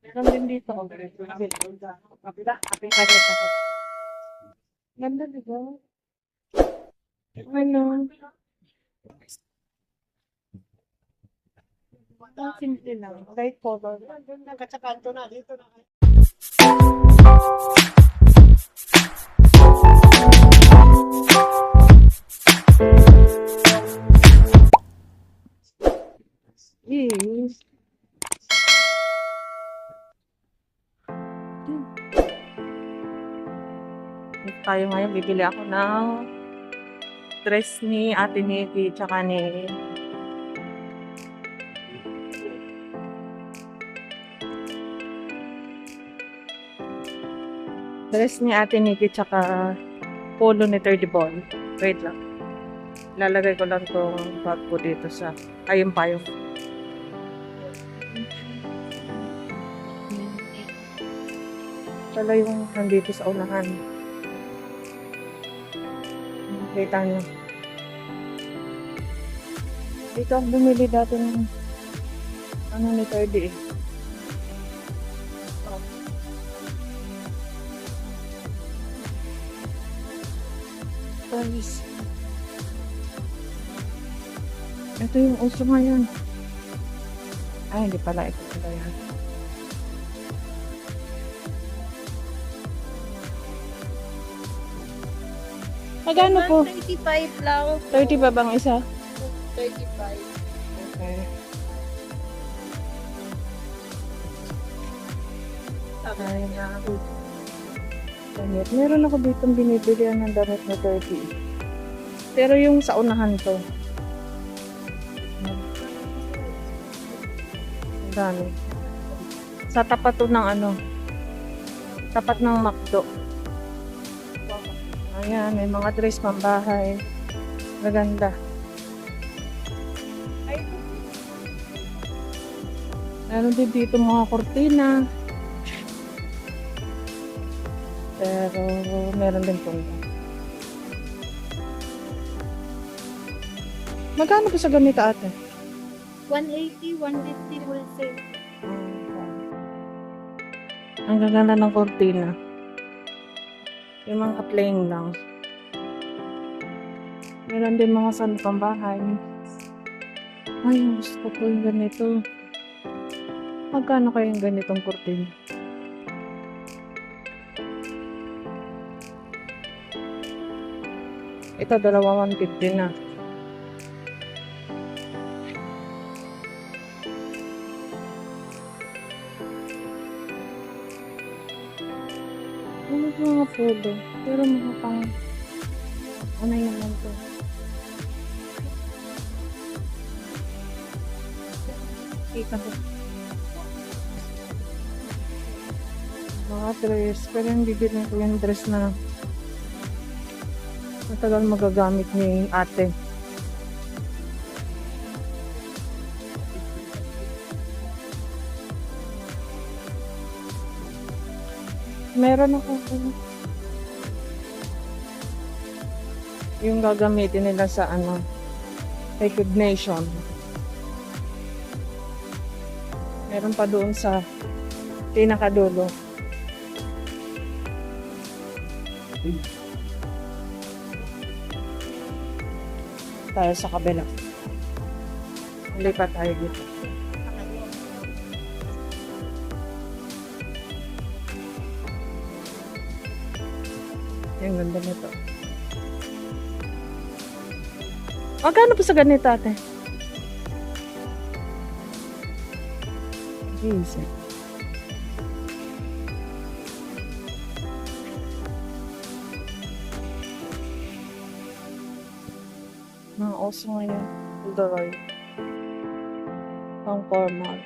Meron din dito. Kabila. Kabila. Ganda, di ba? Ano? Ang simple lang. Light color. Doon na, sa kanto na, dito na. Yes. Tayo ngayon, bibili ako ng dress ni Ate Nikki tsaka ni dress ni Ate Nikki tsaka polo ni 30 Ball. Wait lang. Lalagay ko lang tong bag ko dito sa ayun pa yung Pala yung nandito sa unahan. Kita nyo. Dito ako bumili dati ng ano ni 30 eh. Oh. Guys. Ito yung uso ngayon. Ay, hindi pala. Ito pala yan. Magkano po? 35 lang. 30 ba bang isa? 35. Okay. Ay, na. Damit. Meron ako dito binibili ng damit na 30. Pero yung sa unahan to. Ang dami. Sa tapat to ng ano. Tapat ng McDo. Ayan, may mga dress pambahay. Maganda. Meron din dito mga kortina. Pero meron din pong Magkano po sa ganito ate? 180, 150 wholesale. Ang gaganda ng kortina. Yung mga plain lang. Meron din mga sa pambahay. Ay, gusto ko yung ganito. Magkano kaya yung ganitong kortina? Ito, dalawa 150 na. Yung polo? Pero mga pang... Ano naman to? Kita ko. Mga dress. Pero hindi din ko yung dress na matagal magagamit ni ate. Meron ako ano, yung gagamitin nila sa ano recognition. Meron pa doon sa pinakadulo. Tayo sa kabila. Lipat tayo dito. Yung ganda nito. Magkano po sa ganito ate? Jesus. Mga oso ngayon. Doroy. Pang formal.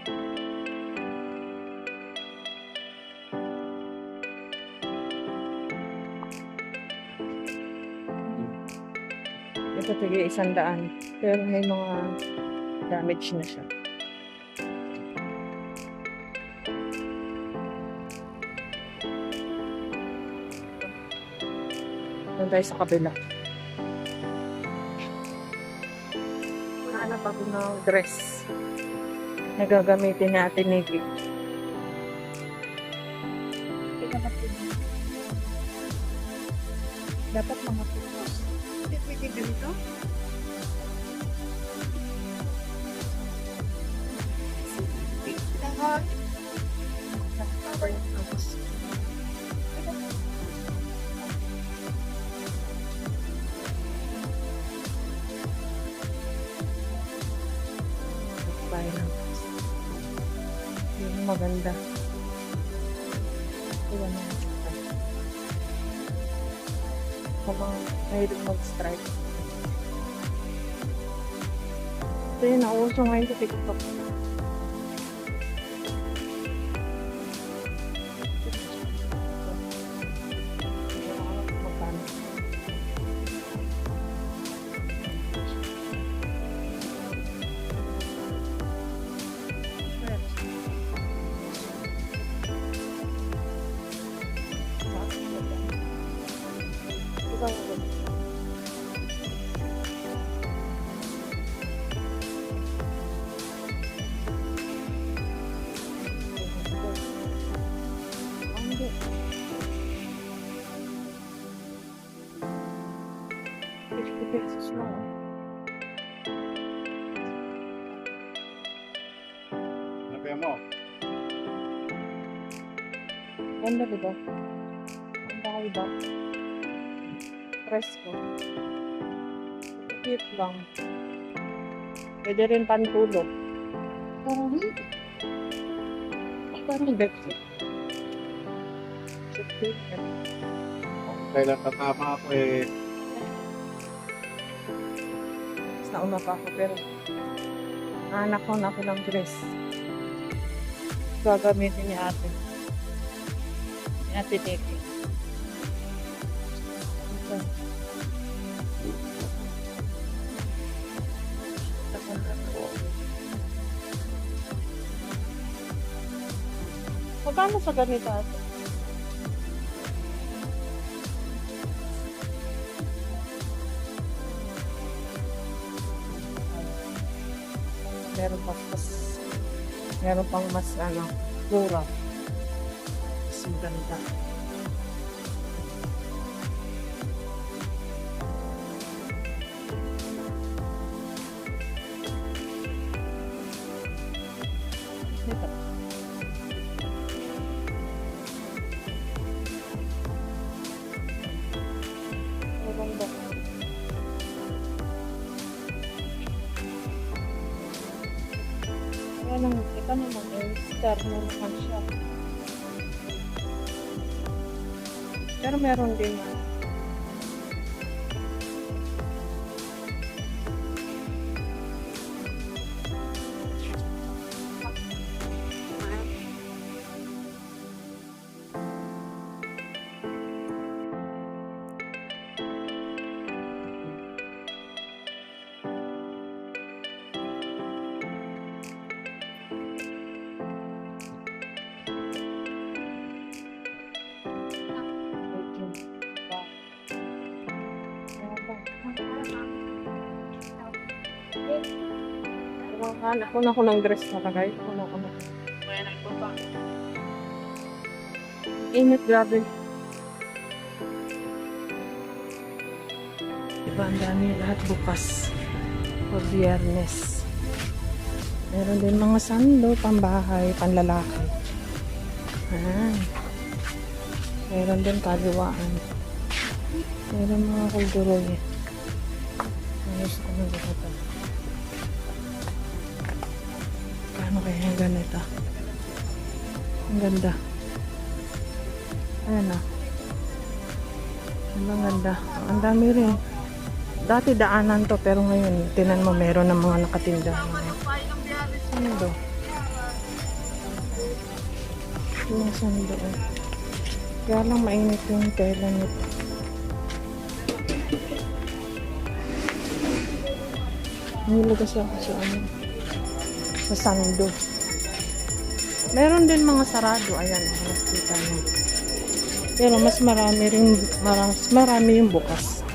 Tigil isang daan. Pero may mga damage na siya. Doon tayo sa kabila. Hanap ako ng dress na gagamitin natin ni Vic. Dapat mga pulos. Hindi pwede ganito? Lahat. Bye na. Yung maganda. Mga mahilig mag-strike. Ito yung nauso ngayon sa TikTok. Ganda diba? Ang bahay ba? Presko. Cute lang. Pwede rin pantulog. Parang Parang Bepsi. kung kailan tatama ako eh, Mas nauna pa ako pero anak ko na ako ng dress. Gagamitin ni ate. Ate Teki. Ito. Sa ganito ate? meron pa mas meron pang mas ano mura Maganda. Kaya lang, ito naman star na naman siya. Pero meron din na. Pero hanap ko na ako ng dress na kagay. Kuno ko na. Init grabe. Diba ang dami lahat bukas. O biyernes. Meron din mga sando, pambahay, panlalaki. Ayan. Meron din kaliwaan. Meron mga kulduroy. Ayos ko na ito. Ganda. Ayan na. Ang ganda. Ang dami rin. Dati daanan to pero ngayon tinan mo meron ng mga nakatinda. Sando. Yung sando. eh. Kaya lang mainit yung tela nito. Nahilo kasi ako sa ano. Sa sando. Meron din mga sarado. Ayan, nakikita mo. Pero mas marami rin, mas marami yung bukas.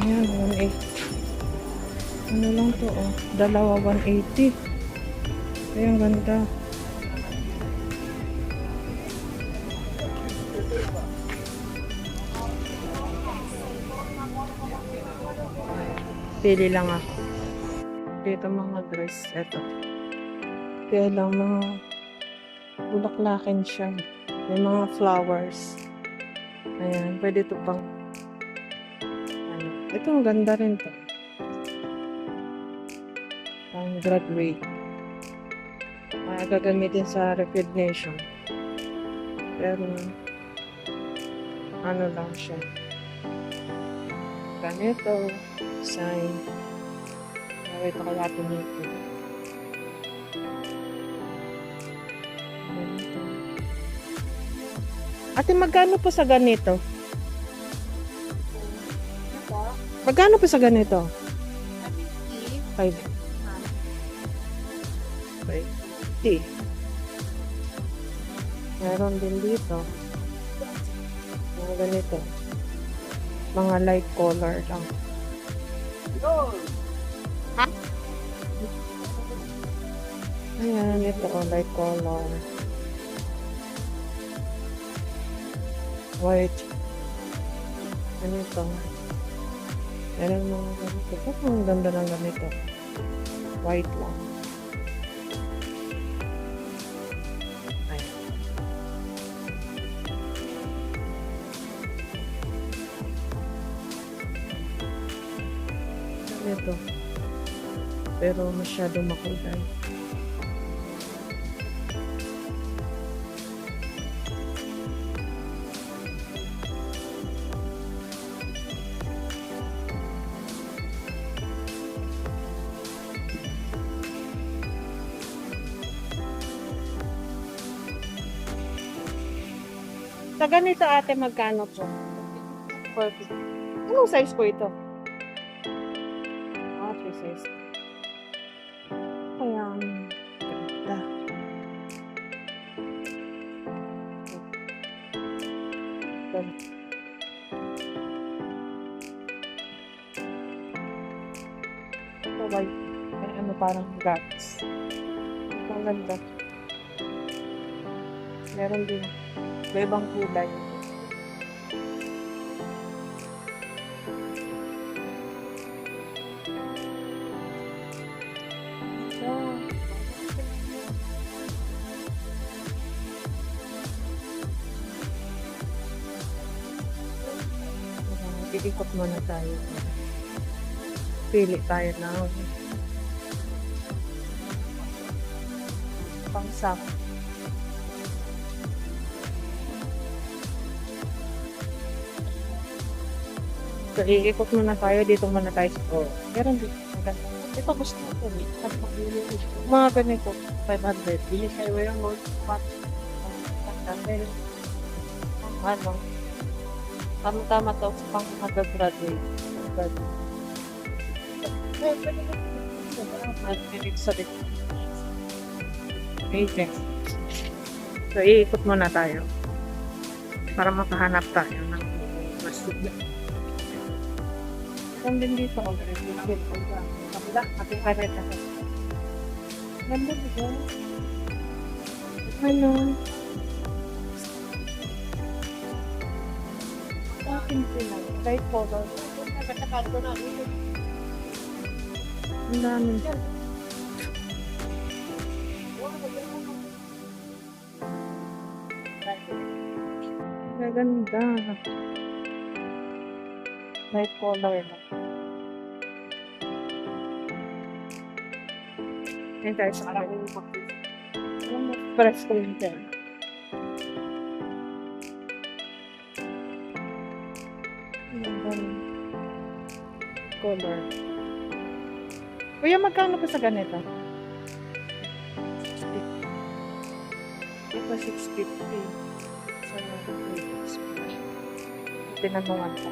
Ayan, 180. Ano lang to, oh. Dalawa, 180. Ay, ang ganda. Pili lang ako. Dito mga dress. Ito. Kaya lang mga bulaklakin siya. May mga flowers. Ayan. Pwede ito pang ano. Ito ganda rin to. Pang graduate. Kaya gagamitin sa recognition. Pero ano lang siya. Ganito. Sign. Nakita ko lahat nito. Ganito. Ate, magkano po sa ganito? Magkano po sa ganito? 5. 50. Meron din dito. Mga ganito. Mga light color lang. Ayan, ito oh, light color. White. Ganito. Meron mga ganito. Ba't ang ganda ng ganito? White lang. Pero masyado makulay. Sa ganito ate, magkano po? 450. Anong size po ito? Parang guts. Ang ganda. Meron din. May ibang kulay. Iikot muna tayo. Pili tayo na. Pangsak. So, iikot muna tayo. Dito muna tayo sa oh. Meron dito. Ito gusto ko. Mga ganito. 500. Bili kayo yung gold spot. Meron. Ano? Tama-tama to sa pang mag-graduate. Mag-graduate sa dito. Okay. So, iikot muna tayo. Para makahanap tayo ng mas Meron din dito. oh. Kabila, ating kareta. Ganda dito. Ano? Akin sila. Light color. Ang dami. Gaganda. Light color lang. Yan tayo sa kalang Press ko yun dyan. Ang dami. Color. Kuya, magkano pa sa ganito? 650. Ito 650. Sa Tinanungan ko.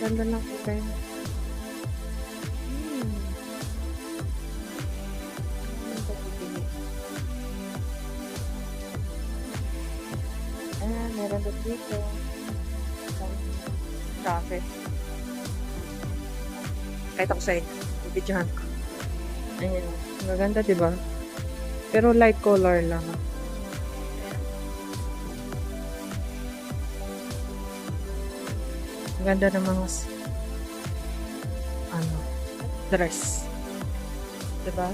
Ganda ng kulay. Hmm. Ah, meron doon dito. Traffic. Kahit ako sa inyo. Bibidyohan ko. Ayan. Maganda, di ba? Pero light color lang. Ganda ng mga ano, dress. Diba?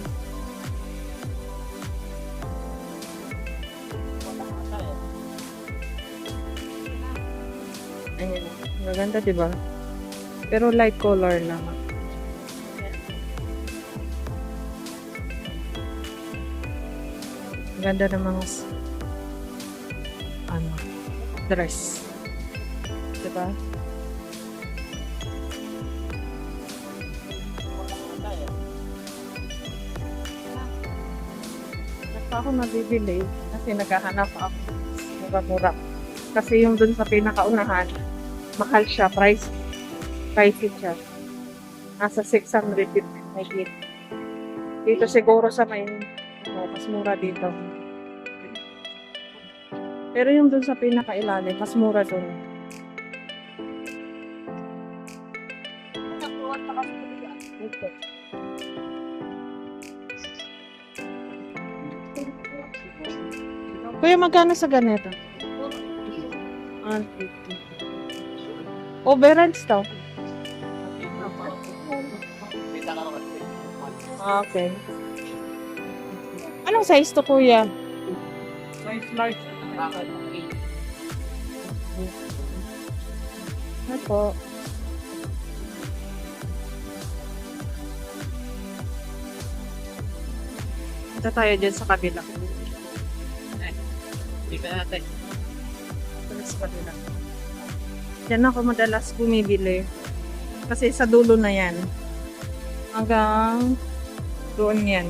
Ayan. Maganda, diba? Pero light color naman. Ang ganda ng mga ano, dress. Diba? Ako nabibili? Kasi naghahanap ako. Mura-mura. Kasi yung dun sa pinakaunahan, mahal siya. Price, pricey siya. Nasa 650 may. Dito siguro sa may, ano, mas mura dito. Pero yung dun sa pinakailalim, mas mura dun. Ito. Kuya, magkano sa ganito? 150. Overruns daw. Ah, Okay. Anong size to, kuya? Size large. Ano po? Punta tayo dyan sa kabila. Dito natin. Punta sa kabila. Diyan ako madalas bumibili. Kasi sa dulo na yan. Hanggang doon yan.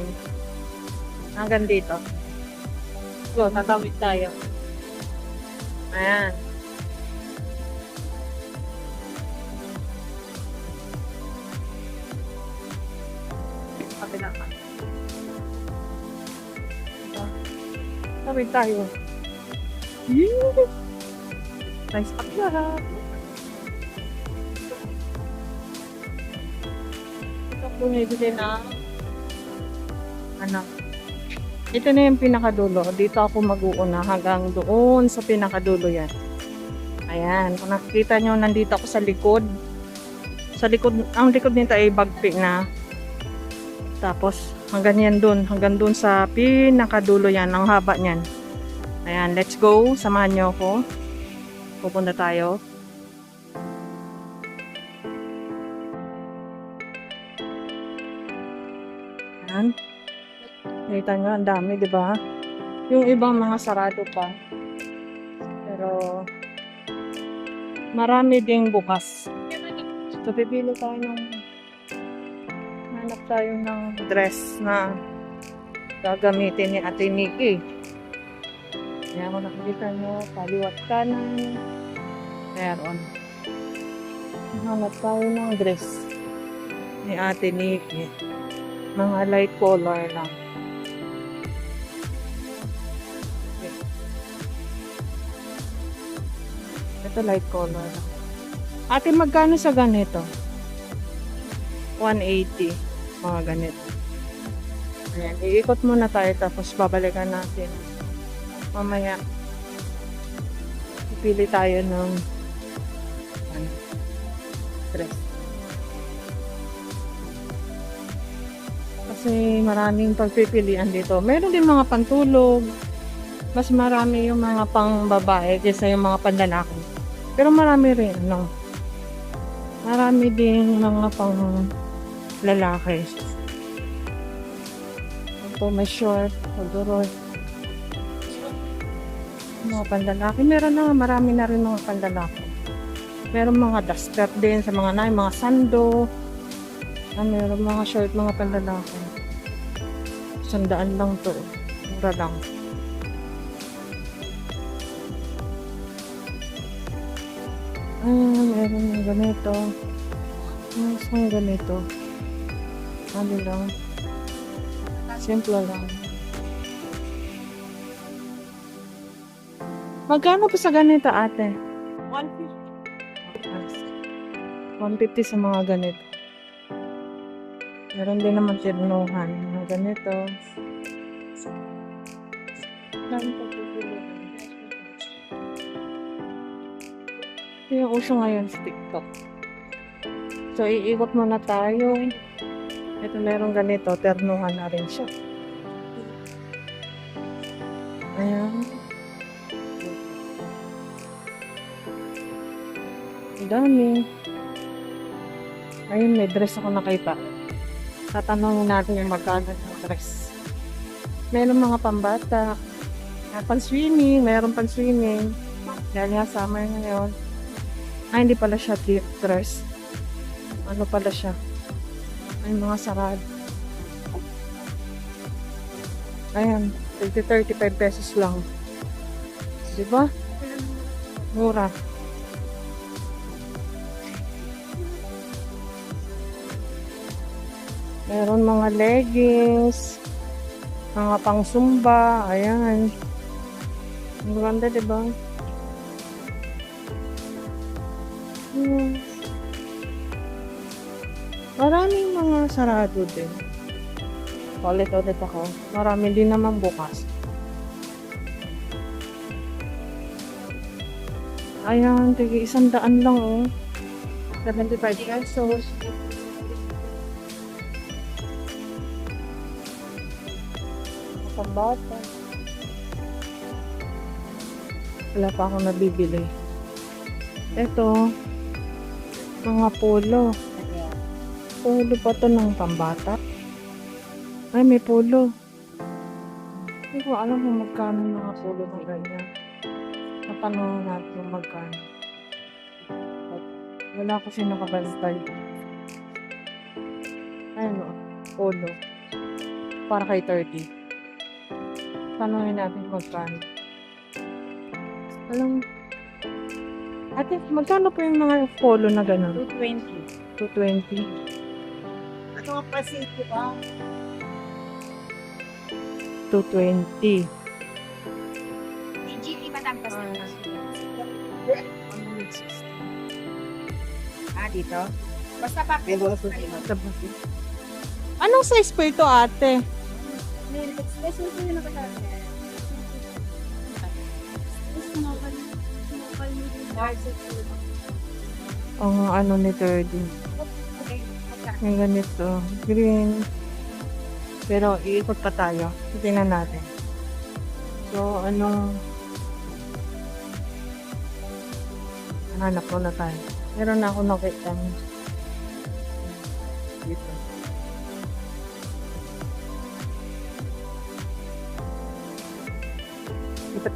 Hanggang dito. So, tatawid tayo. Ayan. Kabila ka. Tawid tayo. Yee! Nice up lahat. Ito bumibili na ano. Ito na yung pinakadulo. Dito ako mag-uuna hanggang doon sa pinakadulo yan. Ayan. Kung nakikita nyo, nandito ako sa likod. Sa likod, ang likod nito ay bagpi na. Tapos, hanggang yan doon. Hanggang doon sa pinakadulo yan. Ang haba niyan. Ayan, let's go. Samahan nyo ako. Pupunta tayo. Ayan. Nakita nyo, ang dami, di ba? Yung ibang mga sarado pa. Pero, marami ding bukas. So, pipili tayo ng hanap tayo ng dress na gagamitin ni Ate Nikki. Kaya kung nakikita nyo, kaliwat kanan, meron. Hanap tayo ng dress ni Ate Nikki. Mga light color lang. Ito light color lang. Ate, magkano sa ganito? 180. Mga ganito. Ayan, iikot muna tayo tapos babalikan natin. Mamaya, pipili tayo ng ano, dress. Kasi maraming pagpipilian dito. Meron din mga pantulog. Mas marami yung mga pang babae kaysa yung mga panlalaki. Pero marami rin, ano, marami din mga pang lalaki. Ito, may short, corduroy. Mga panlalaki. Meron na, marami na rin mga panlalaki. Meron mga duster din sa mga nai, mga sando. Ah, meron mga short, mga panlalaki. Sandaan lang to. Mura lang. Ah, meron yung ganito. Ah, saan ganito? Ano lang. Simple lang. Magkano po sa ganito, ate? 150. 150 sa mga ganito. Meron din naman tirnuhan. Mga ganito. Pa pipilian. Ito yung uso ngayon sa TikTok. So, iikot muna tayo. Ito meron ganito, ternuhan na rin siya. Ayan. Dami. Ayun, may dress ako nakita. Tatanungin natin yung magkano ng dress. Meron mga pambata. Ah, pang swimming, meron pang swimming. Dahil nga summer ngayon. Ay, hindi pala siya deep dress. Ano pala siya? Ay, mga sarad. Ayan, 30-35 pesos lang. Diba? Mura. Meron mga leggings, mga pang sumba, ayan. Ang ganda, diba? Maraming mga sarado din. Ulit-ulit ako. Marami din naman bukas. Ayan, tige isang daan lang oh. 75 pesos. Pambata. Wala pa akong nabibili. Ito, mga polo. Polo pa to ng pambata. Ay, may polo. Hindi ko alam kung magkano mga polo ng ganyan. Natanong natin kung magkano. At wala kasi nakabantay. Ano, polo. Para kay 30. Tanongin natin kung magkano. Alam, ate, magkano po yung mga polo na gano'n? 220. 220. Ito ang pasito ba? 220. Hindi madam kasi. Ah, dito? Basta pa. Anong size po ito, ate? Special po yun ako dati. Small small large Ang ano ni 30. Okay. Yung ganito. Green. Pero iikot pa tayo. Tingnan natin. So, anong... Hanap ko na tayo. Meron na ako nakita. Dito.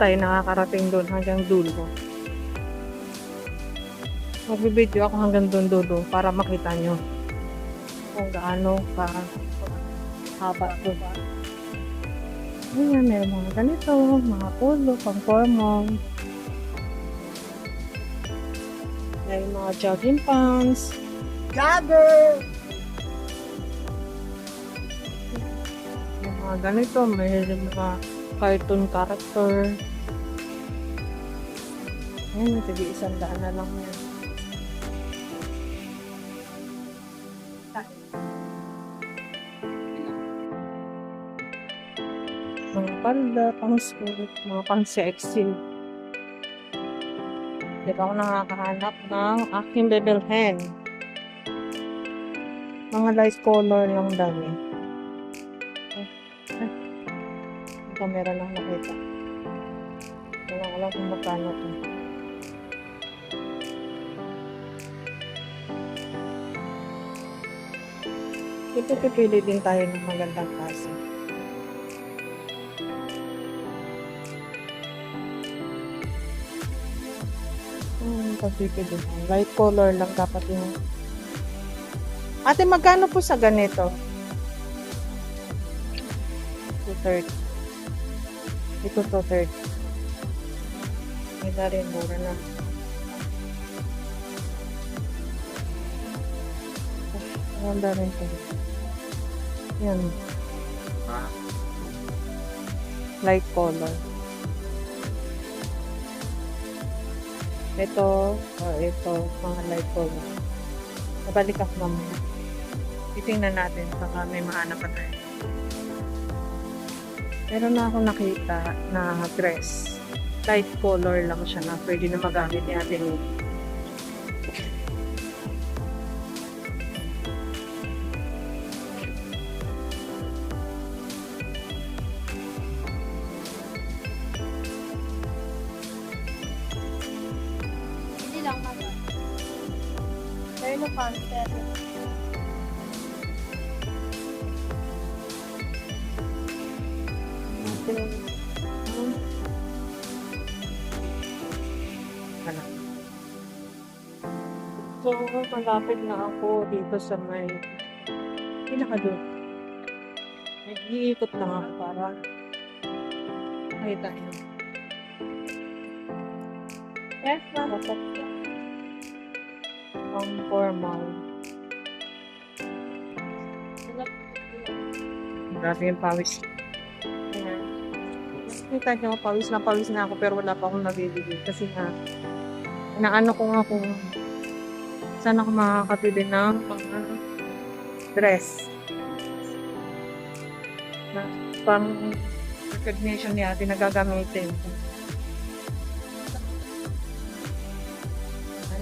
Tayo nakakarating doon hanggang dulo. Magbibideo ako hanggang doon dulo para makita nyo kung gaano ka haba to. Ayan, may mga ganito, mga polo, pang formal. May mga jogging pants. Gabber! May mga ganito, may mga cartoon character. Ayan, sige, isang daan na lang yan. Mga palda, pang school, mga pang sexy. Di ba ako nakakahanap ng aking bebelhen? Mga light color lang dami. Yung camera lang nakita. Wala ko lang kung magkano to. Ito pipili din tayo ng magandang klase. Hmm, pagpipili. Light color lang dapat yung... Ate, magkano po sa ganito? 230. Ito 230. May rin, mura na. Ang ganda rin Yan. Light color. Ito, o ito, mga light color. Nabalik ako mamaya. Titingnan natin, baka may mahanap pa tayo. Meron na ako nakita na dress. Light color lang siya na pwede na magamit ni Ate Nene. So, malapit na ako dito sa may pinakadun. Nag-iikot lang ako para makita niyo. Yes, ma'am. Ang formal. Grabe yung pawis. Ayan. Kita niyo, pawis na pawis na ako pero wala pa akong nabibili kasi nga inaano ko nga kung saan ako makakabili ng mga dress. Na pang recognition niya, tinagagamitin.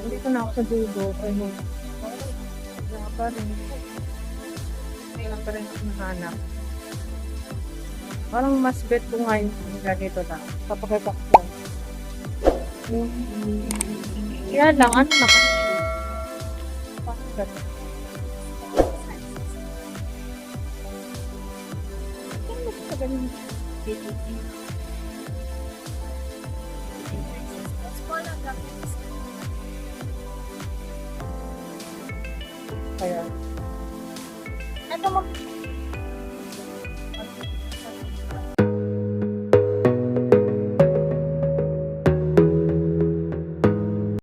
Nandito na ako sa dulo. Ano, wala pa rin. Kailan pa rin ako nahanap. Parang mas bet ko ngayon yung ganito lang. Papakita ko lang. Kaya lang, ano na kasi. Parang ganun.